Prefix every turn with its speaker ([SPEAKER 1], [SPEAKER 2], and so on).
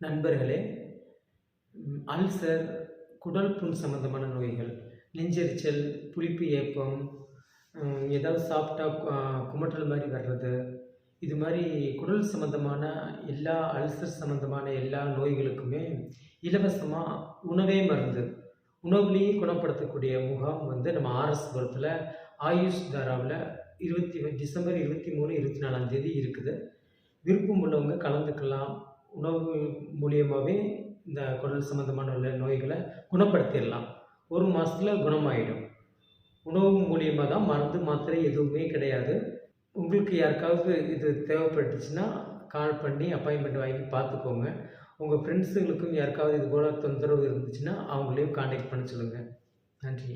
[SPEAKER 1] நண்பர்களே அல்சர் குடல் புண் சம்மந்தமான நோய்கள் நெஞ்செரிச்சல் புளிப்பு ஏப்பம் ஏதாவது சாப்பிட்டா குமட்டல் மாதிரி வர்றது இது மாதிரி குடல் சம்மந்தமான எல்லா அல்சர் சம்மந்தமான எல்லா நோய்களுக்குமே இலவசமாக உணவே மருந்து. உணவுலேயே குணப்படுத்தக்கூடிய முகாம் வந்து நம்ம ஆர்எஸ் புரத்தில் ஆயுஷ் தாராவில் இருபத்தி டிசம்பர் இருபத்தி மூணு இருபத்தி நாலாம் தேதி இருக்குது. விருப்பம் உள்ளவங்க கலந்துக்கலாம். உணவு மூலியமாகவே இந்த குடல் சம்மந்தமான உள்ள நோய்களை குணப்படுத்திடலாம். ஒரு மாதத்துல குணமாயிடும். உணவு மூலியமாக தான் மருந்து மாத்திரை எதுவுமே கிடையாது. உங்களுக்கு யாருக்காவது இது தேவைப்பட்டுச்சுன்னா கால் பண்ணி அப்பாயின்மெண்ட் வாங்கி பார்த்துக்கோங்க. உங்கள் ஃப்ரெண்ட்ஸுங்களுக்கும் யாருக்காவது இது போல் தொந்தரவு இருந்துச்சுன்னா அவங்களையும் காண்டாக்ட் பண்ண சொல்லுங்கள் நன்றி.